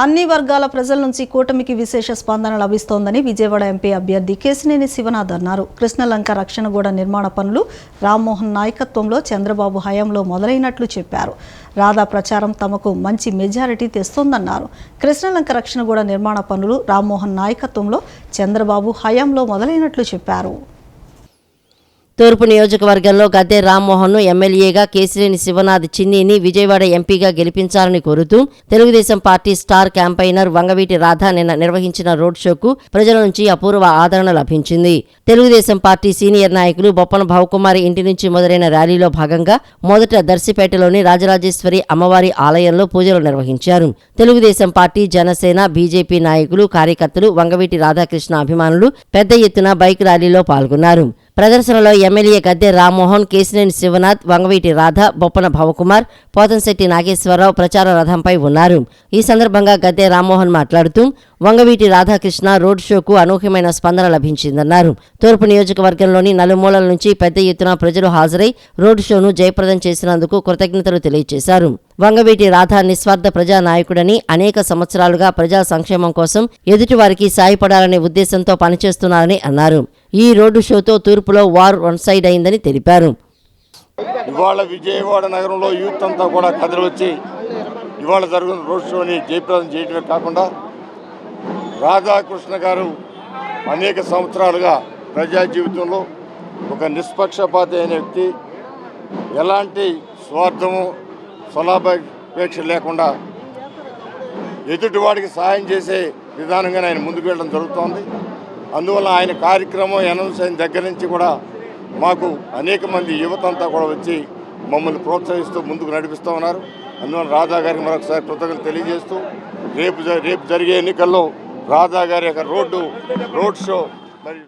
అన్ని వర్గాల ప్రజల నుంచి కూటమికి విశేష స్పందన లభిస్తోందని విజయవాడ ఎంపీ అభ్యర్థి కేసినేని శివనాథ్ అన్నారు. కృష్ణలంక రక్షణగూడ నిర్మాణ పనులు రామ్మోహన్ నాయకత్వంలో చంద్రబాబు హయాంలో మొదలైనట్లు చెప్పారు. రాధా ప్రచారం తమకు మంచి మెజారిటీ తెస్తోందన్నారు. కృష్ణలంక రక్షణగూడ నిర్మాణ పనులు రామ్మోహన్ నాయకత్వంలో చంద్రబాబు హయాంలో మొదలైనట్లు చెప్పారు. తూర్పు నియోజకవర్గంలో గద్దె రామ్మోహన్ను ఎమ్మెల్యేగా కేసినేని శివనాథ్ చిన్నీని విజయవాడ ఎంపీగా గెలిపించాలని కోరుతూ Telugu Desam party star campaigner Vangaveeti Radha నిన్న నిర్వహించిన రోడ్ షోకు ప్రజల నుంచి అపూర్వ ఆదరణ లభించింది. తెలుగుదేశం పార్టీ సీనియర్ నాయకులు బొప్పన భావకుమారి ఇంటి నుంచి మొదలైన ర్యాలీలో భాగంగా మొదట దర్శిపేటలోని రాజరాజేశ్వరి అమ్మవారి ఆలయంలో పూజలు నిర్వహించారు. తెలుగుదేశం పార్టీ జనసేన బీజేపీ నాయకులు కార్యకర్తలు వంగవీటి రాధాకృష్ణ అభిమానులు పెద్ద ఎత్తున బైక్ ర్యాలీలో పాల్గొన్నారు. ప్రదర్శనలో ఎమ్మెల్యే గద్దె రామ్మోహన్ కేసినేని శివనాథ్ వంగవీటి రాధ బొప్పన భవకుమార్ పోతంశెట్టి నాగేశ్వరరావు ప్రచార రథంపై ఉన్నారు. ఈ సందర్భంగా గద్దె రామ్మోహన్ మాట్లాడుతూ వంగవీటి రాధాకృష్ణ రోడ్ షోకు అనూహ్యమైన స్పందన లభించిందన్నారు. తూర్పు నియోజకవర్గంలోని నలుమూలల నుంచి పెద్ద ఎత్తున ప్రజలు హాజరై రోడ్ షోను జయప్రదం చేసినందుకు కృతజ్ఞతలు తెలియజేశారు. వంగవీటి రాధా నిస్వార్థ ప్రజా నాయకుడని అనేక సంవత్సరాలుగా ప్రజా సంక్షేమం కోసం ఎదుటివారికి సాయపడాలనే ఉద్దేశంతో పనిచేస్తున్నారని అన్నారు. ఈ రోడ్డు షోతో తూర్పులో వార్ వన్ సైడ్ అయిందని తెలిపారు. ఇవాళ విజయవాడ నగరంలో యూత్ అంతా కూడా కదిలివచ్చి ఇవాళ జరుగుతున్న రోడ్ షోని జయప్రదం చేయడమే కాకుండా రాధాకృష్ణ గారు అనేక సంవత్సరాలుగా ప్రజా జీవితంలో ఒక నిష్పక్షపాతి అయిన వ్యక్తి. ఎలాంటి స్వార్థము స్వలాభాపేక్ష లేకుండా ఎదుటివాడికి సహాయం చేసే విధానంగా ఆయన ముందుకు వెళ్ళడం జరుగుతోంది. అందువల్ల ఆయన కార్యక్రమం అనౌన్స్ అయిన దగ్గర నుంచి కూడా మాకు అనేక మంది యువత అంతా కూడా వచ్చి మమ్మల్ని ప్రోత్సహిస్తూ ముందుకు నడిపిస్తూ ఉన్నారు. అందువల్ల రాధా గారికి మరొకసారి కృతజ్ఞతలు తెలియజేస్తూ రేపు జ- రేపు జరిగే ఎన్నికల్లో రాధా గారి యొక్క రోడ్డు రోడ్ షో మరియు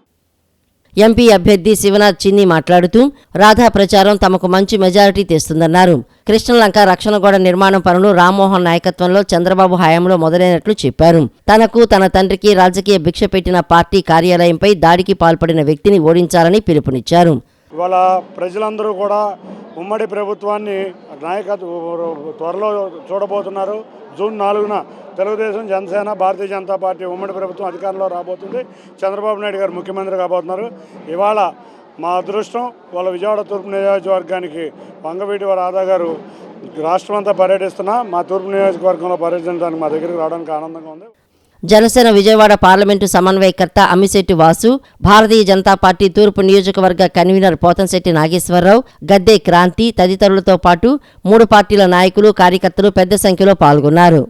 ఎంపీ అభ్యర్థి శివనాథ్ చిన్ని మాట్లాడుతూ రాధా ప్రచారం తమకు మంచి మెజారిటీ తెస్తుందన్నారు. కృష్ణలంక రక్షణగోడ నిర్మాణం పనులు రామ్మోహన్ నాయకత్వంలో చంద్రబాబు హయాంలో మొదలైనట్లు చెప్పారు. తనకు తన తండ్రికి రాజకీయ భిక్ష పెట్టిన పార్టీ కార్యాలయంపై దాడికి పాల్పడిన వ్యక్తిని ఓడించాలని పిలుపునిచ్చారు. ఇవాళ ప్రజలందరూ కూడా ఉమ్మడి ప్రభుత్వాన్ని నాయకత్వ త్వరలో చూడబోతున్నారు. జూన్ నాలుగున తెలుగుదేశం జనసేన భారతీయ జనతా పార్టీ ఉమ్మడి ప్రభుత్వం అధికారంలో రాబోతుంది. చంద్రబాబు నాయుడు గారు ముఖ్యమంత్రి కాబోతున్నారు. ఇవాళ మా అదృష్టం వాళ్ళ విజయవాడ తూర్పు నియోజకవర్గానికి వంగవీటి వారి ఆదా గారు రాష్ట్రం అంతా పర్యటిస్తున్నా మా తూర్పు నియోజకవర్గంలో పర్యటించడానికి మా దగ్గరికి రావడానికి ఆనందంగా ఉంది. జనసేన విజయవాడ పార్లమెంటు సమన్వయకర్త అమ్మిశెట్టి వాసు భారతీయ జనతా పార్టీ తూర్పు నియోజకవర్గ కన్వీనర్ పోతంశెట్టి నాగేశ్వరరావు గద్దె క్రాంతి తదితరులతో పాటు మూడు పార్టీల నాయకులు కార్యకర్తలు పెద్ద సంఖ్యలో పాల్గొన్నారు.